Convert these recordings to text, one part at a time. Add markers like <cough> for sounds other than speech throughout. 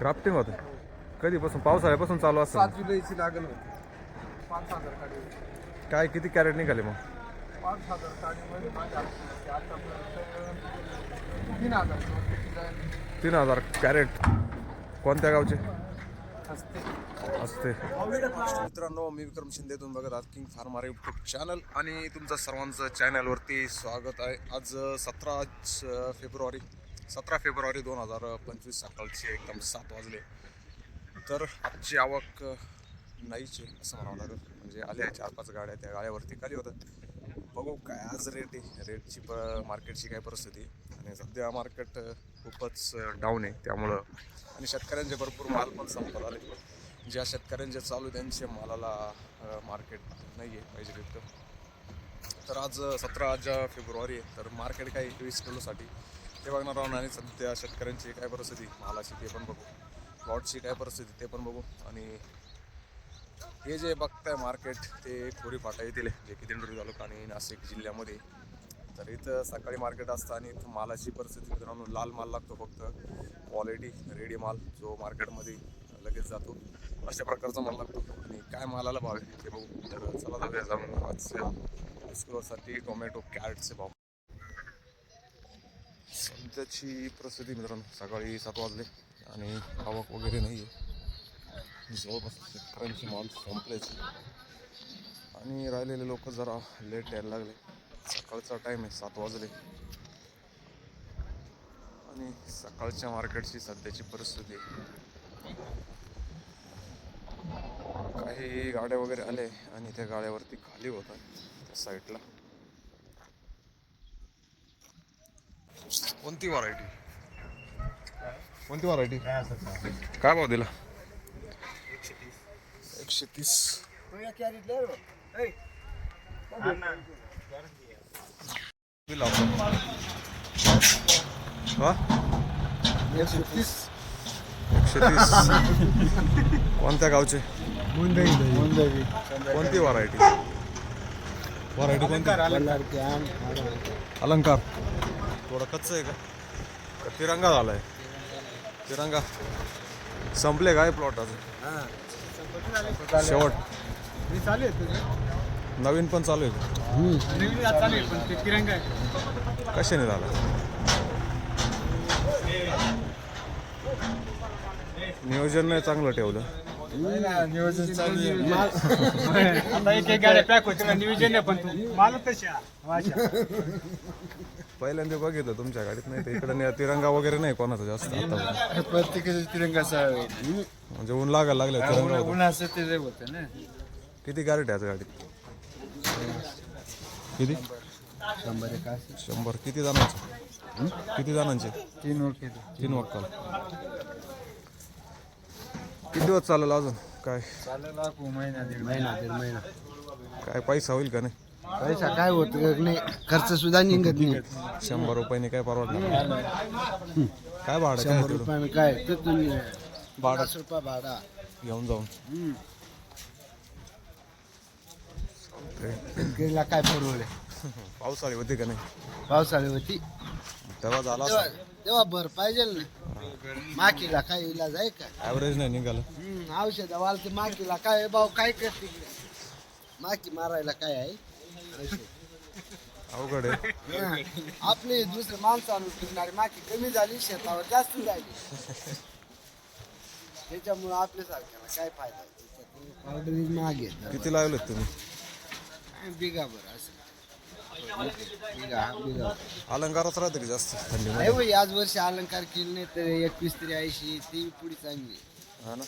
Crafting होते. कधीपासून? पावसाळ्यापासून चालू असतं. सात जुलैची लागण होती. पाच हजार काढी काय किती कॅरेट निघाले मग? पाच हजार काढीमध्ये माझ्या हातात आतापर्यंत तीन हजार तीन हजार कॅरेट. कोणत्या गावचे? असते असते मित्रांनो मी विक्रम शिंदे तुम्ही बघत आहात किंग फार्मर युट्यूब चॅनल आणि तुमचं सर्वांचं चॅनलवरती स्वागत आहे. आज सतरा फेब्रुवारी. सतरा फेब्रुवारी दोन हजार पंचवीस सकाळचे एकदम सात वाजले. तर आजची आवक नाहीची असं म्हणावं लागेल. म्हणजे आल्या चार पाच गाड्या त्या गाड्यावरती खाली होतात बघू काय आज रेट आहे. रेटची प मार्केटची काय परिस्थिती आणि सध्या मार्केट खूपच डाऊन आहे. त्यामुळं आणि शेतकऱ्यांचे भरपूर माल पण संपत आले. ज्या शेतकऱ्यांचे चालू त्यांचे त्यांच्या मालाला मार्केट नाही आहे पाहिजे तितकं. तर आज सतरा आज फेब्रुवारी आहे तर मार्केट काही वीस किलोसाठी ते बघणार आहोत आणि सध्या शेतकऱ्यांची काय परिस्थिती मालाची ते पण बघू. प्लॉटची काय परिस्थिती ते पण बघू. आणि हे जे बघताय मार्केट ते खोरी फाटा येथील जे की दिंडोरी तालुका आणि नाशिक जिल्ह्यामध्ये. तर इथं सकाळी मार्केट असतं आणि इथं मालाची परिस्थिती मित्रांनो लाल माल लागतो फक्त. क्वालिटी रेडी माल जो मार्केटमध्ये लगेच जातो. अशा प्रकारचा माल लागतो. आणि काय मालाला भाव आहे ते बघू. तर चला जाऊया जाऊन. आजच्या वीस टोमॅटो कॅरेटचे भाव. सध्याची परिस्थिती मित्रांनो सकाळी सात वाजले आणि आवक वगैरे नाही आहे जवळपास शेतकऱ्यांचे माल संपलेच. आणि राहिलेले लोक जरा लेट यायला लागले. सकाळचा टाईम आहे सात वाजले. आणि सकाळच्या मार्केटची सध्याची परिस्थिती काही गाड्या वगैरे आले आणि त्या गाड्यावरती खाली होतात त्या साईडला कोणती व्हरायटी कोणती व्हरायटी काय भाव दिला? एकशे तीस. दिला. हा? एकशे तीस. एकशे तीस. कोणत्या गावचे? कोणती व्हरायटी व्हरायटी कोणती? अलंकार. थोडं कच्च आहे का? तिरंगा तिरंगा झालाय? तिरंगा. संपले काय प्लॉट अजून? शेवट. चालू आहे नवीन पण चालू आहे का? चालू तिरंगा कशाने झाला? नियोजन नाही चांगलं ठेवलं. नियोजन चालू <laughs> आता एक एक गाड्या पॅक होते ना नियोजन आहे पण तू. मला तशा पहिल्यांदा बघितलं तुमच्या गाडीत नाही तर इकडे नाही- तिरंगा वगैरे नाही कोणाचा जास्त आता. प्रत्येकाचा तिरंगाचा म्हणजे ऊन लागायला लागलं तिरंगा होता. उन्हाचं ते होतं ना. किती गाडी आहे गाडीत? किती? शंभर एक शंभर. किती जणांचे? किती जणांचे? तीन ओके तीन वक्कल किती दिवस चालेल अजून? काय? चालेल महिना दीड महिना. दीड महिना. काय पैसा होईल का नाही? पैसा काय होत नाही खर्च सुद्धा निघत नाही. शंभर रुपयाने काय परवडणार काय भाडं काय शंभर तिकडं? रुपयाने काय? तिथून भाडं. पन्नास रुपये भाडा. घेऊन जाऊन. शेतकरीला काय परवडे? पावसाळी होती का नाही? पावसाळी होती. तेव्हा झाला तेव्हा तेव्हा भर पाहिजे ना. माकीला काय इलाज आहे का? ॲव्हरेज नाही निघालं. हम्म, औषध वाल ते माकीला. काय भाऊ काय करते? माकी मारायला काय आहे? अवघड आहे. हा. आपली दुसरे माणसानं पिकणारी माकी कमी झाली शेतावर जास्त झाली. त्याच्यामुळे आपल्यासारख्याला काय फायदा त्याच्यात पावडर महाग आहे. किती लावलेत तुम्ही? बिगा बरं असं बिगा हा बिगा अलंकारच राहते की जास्त? थंडी नाही हो, याच वर्षी अलंकार केले नाही तर एकवीस तरी ऐंशी ती पुढे चांगली हा ना?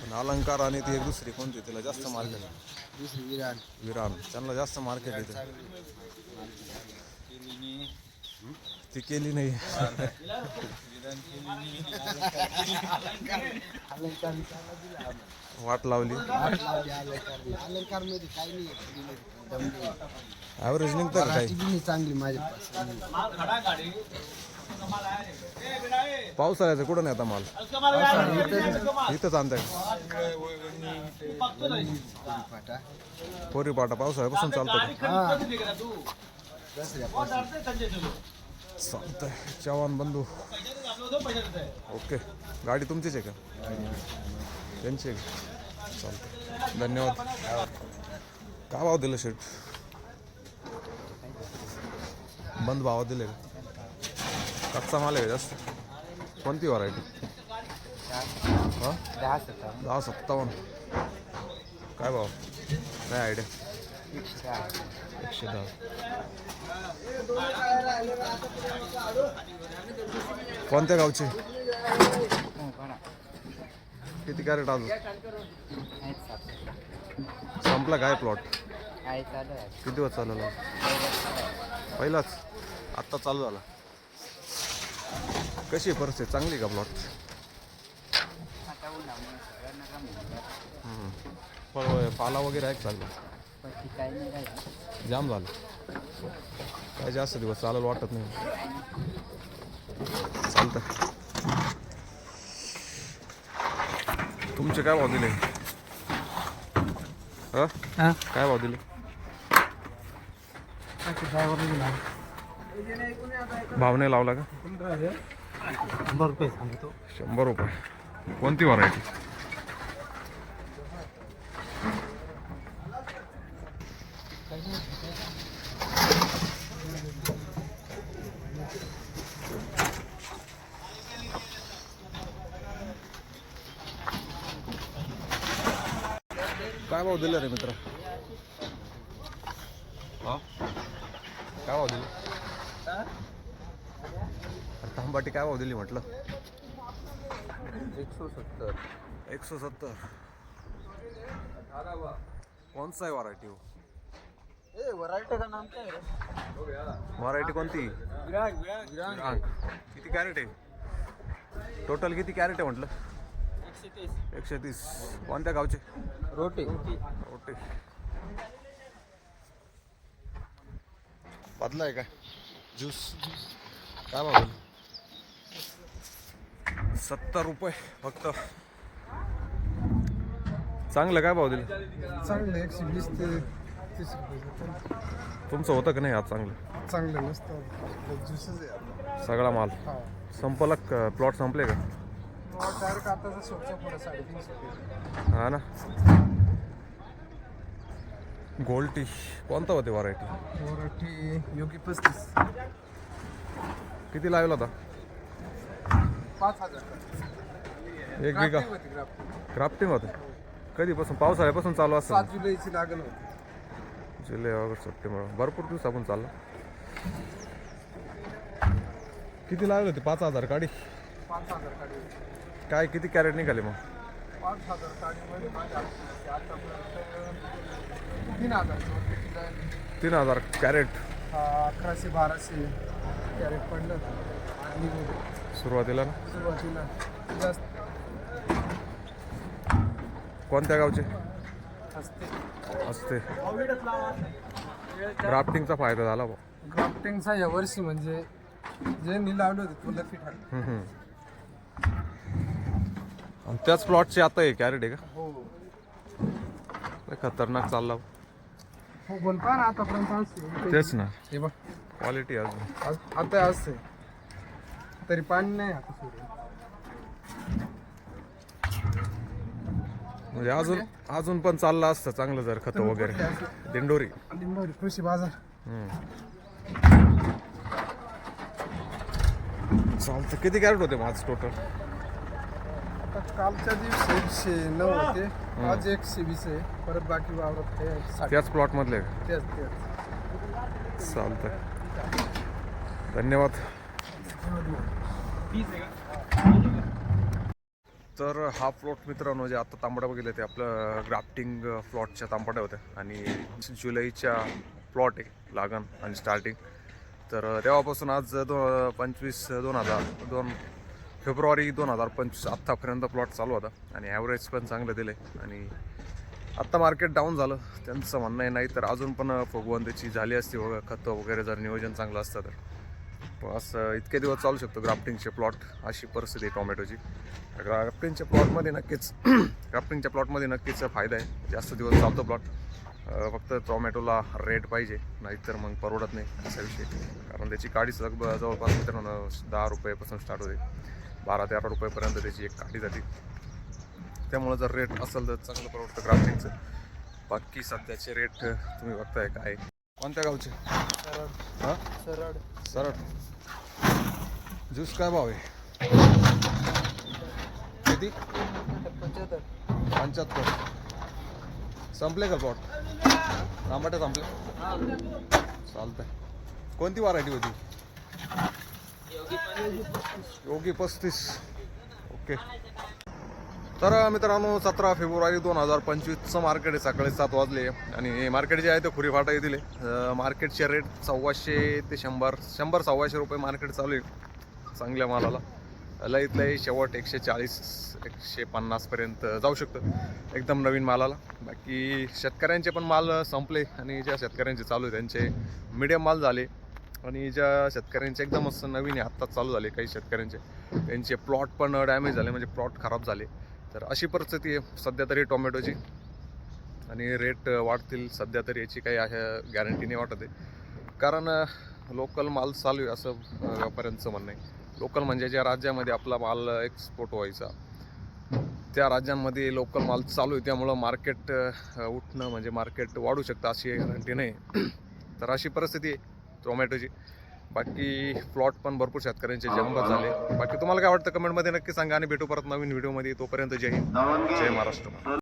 पण अलंकार आणि ती एक दुसरी कोणती तिला जास्त मार्केट आहे. दुसरी विरान विरान त्यांना जास्त मार्केट येते ती केली नाही. वाट लावली. ॲव्हरेज निघतं का काही? चांगली माझ्या पावसाळ्याचं कुठं नाही आता माल? इथंच आणताय. पोरी पाटा पावसाळ्यापासून चालतो चालतंय चव्हाण बंधू. ओके. गाडी तुमचीच आहे का? त्यांची आहे का? चालतं धन्यवाद. काय भाव दिलं शेट बंद भाव दिले का? कच्चा माल आहे का जास्त? कोणती व्हरायटी हां? दहा सत्तावन्न. दहा सत्तावन्न काय भाव? काय आयडिया एकशे दहा. कोणत्या गावचे? किती कॅरेट आलो संपला काय प्लॉट किती दिवस चालवला पहिलाच. आत्ता चालू झाला. कशी परिस्थिती? चांगली का प्लॉट फळ पाला वगैरे आहे चालला जाम झालं. काय जास्त दिवस चालेल वाटत नाही. चालतं. तुमचे काय भाव दिले? हा? काय भाव दिले? भाव नाही लावला का? शंभर रुपये सांगतो. शंभर रुपये. कोणती व्हरायटी काय भाव दिले रे मित्र? हा? काय भाव दिले? तांबाटी काय भाव दिली म्हटलं? एकशे सत्तर. एक सौ सत्तर कौन सा है? वरायटी हो ए वरायटी का नाम क्या वरायटी कोणती? किती कॅरेट आहे? टोटल किती कॅरेट आहे म्हटलं? एकशे तीस कोणत्या गावचे? रोटी. ओके बदला आहे काय? ज्यूस. काय भाव सत्तर रुपये फक्त. चांगलं काय भाव दिले? चांगलं एकशे वीस ते तीस रुपये. तुमचं होतं का नाही आज चांगलं? चांगलं नसतं. ज्युसेस आहे सगळा माल. संपला प्लॉट संपले का? डायरेक्ट आता सोपचं पुढं साडेतीनशे रुपये हा ना. गोल्ड टी कोणता होते व्हरायटी योगी पस्तीस. किती लावला होता? पाच हजार एक बिघा क्राफ्टिंग होतं कधीपासून? पावसाळ्यापासून चालू असतं सात जुलैची लागण होती. जुलै ऑगस्ट सप्टेंबर. भरपूर दिवस आपण चालला. किती लागले होते? पाच हजार गाडी पाच हजार होती. काय किती कॅरेट निघाले मग? पाच हजार काढीमध्ये माझ्या आतापर्यंत तीन हजार तीन हजार कॅरेट. अकराशे बाराशे कॅरेट पडलं आणि सुरुवातीला ना? सुरुवातीला जास्त कोणत्या गावचे? असते असते ग्राफ्टिंगचा फायदा झाला बा. ग्राफ्टिंगचा या वर्षी म्हणजे जे मी लावले होते तो लकी ठरलं हम्म, हम्म. आणि त्याच प्लॉटचे आता आहे कॅरेट आहे का हो. लय खतरनाक चालला. हो बोल पहा ना आतापर्यंत असते तेच ना. हे बघ. क्वालिटी अजून. आज- आता असते तरी पाणी नाही आता म्हणजे अजून अजून पण चाललं असतं चांगलं जर खत वगैरे. दिंडोरी. लिंबोरी कृषी बाजार. चालतं. किती कॅरेट होते माझं टोटल कालच्या दिवशी एकशे नऊ होते आज एकशे वीस आहे. परत बाकी वावरात साठ. त्याच प्लॉट मधले का? तेच तेच. चालतंय. धन्यवाद. तर हा प्लॉट मित्रांनो जे आता तांबडा बघितलं ते आपलं ग्राफ्टिंग प्लॉटच्या तांबड्या होत्या. आणि जुलैच्या प्लॉट आहे लागण आणि स्टार्टिंग तर तेव्हापासून आज दो पंचवीस दोन हजार दोन फेब्रुवारी दोन हजार पंचवीस आत्तापर्यंत प्लॉट चालू होता आणि ॲव्हरेज पण चांगलं दिले. आणि आत्ता मार्केट डाऊन झालं. त्यांचं म्हणणं आहे नाही तर अजून पण फुगवंतीची झाली असती वगैरे खतं वगैरे जर नियोजन चांगलं असतं तर. असं इतके दिवस चालू शकतो ग्राफ्टिंगचे प्लॉट अशी परिस्थिती आहे टोमॅटोची. ग्राफ्टिंगच्या प्लॉटमध्ये नक्कीच <clears throat> ग्राफ्टिंगच्या प्लॉटमध्ये नक्कीच फायदा आहे. जास्त दिवस चालतो प्लॉट फक्त टोमॅटोला रेट पाहिजे नाहीतर मग परवडत नाही असा विषय. कारण त्याची काडीच लगभग जवळपास मित्रांनो दहा रुपयापासून स्टार्ट होते. बारा तेरा रुपयेपर्यंत त्याची एक काडी जाते त्यामुळं जर रेट असेल तर चांगलं परवडतं ग्राफ्टिंगचं बाकी सध्याचे रेट तुम्ही बघताय काय. कोणत्या गावचे? हां? सरळ. सरळ. ज्यूस काय भाव आहे? किती? पंच्याहत्तर. पंच्याहत्तर. संपले का प्लॉट टमाटे संपले? चालतंय. कोणती व्हरायटी होती? योगी पस्तीस. ओके. तर मित्रांनो सतरा फेब्रुवारी दोन हजार पंचवीसचं मार्केट आहे. सकाळी सात वाजले आणि मार्केट जे आहे ते खुरी फाटा येतील. मार्केटचे रेट सव्वाशे ते शंभर शंभर सव्वाशे रुपये मार्केट चालू आहे. चांगल्या मालाला. लईत लई शेवट एकशे चाळीस एकशे पन्नासपर्यंत जाऊ शकतं. एकदम नवीन मालाला. बाकी शेतकऱ्यांचे पण माल संपले आणि ज्या शेतकऱ्यांचे चालू आहे त्यांचे मिडियम माल झाले. आणि ज्या शेतकऱ्यांचे एकदम असं नवीन आहे आत्ताच चालू झाले काही शेतकऱ्यांचे. त्यांचे प्लॉट पण डॅमेज झाले म्हणजे प्लॉट खराब झाले. तर अशी परिस्थिती आहे सध्या तरी टोमॅटोची. आणि रेट वाढतील सध्या तरी याची काही अशा गॅरंटी नाही वाटत आहे. कारण लोकल माल चालू आहे असं व्यापाऱ्यांचं म्हणणं आहे. लोकल म्हणजे ज्या राज्यामध्ये आपला माल एक्सपोर्ट व्हायचा त्या राज्यांमध्ये लोकल माल चालू आहे. त्यामुळं मार्केट उठणं म्हणजे मार्केट वाढू शकतं अशी गॅरंटी नाही. तर अशी परिस्थिती आहे. टोमॅटोची. बाकी प्लॉट पण भरपूर शेतकऱ्यांचे जंगलात झाले. बाकी तुम्हाला काय वाटतं? कमेंटमध्ये नक्की सांगा आणि भेटू परत नवीन व्हिडिओमध्ये. तोपर्यंत जय हिंद. जय महाराष्ट्र.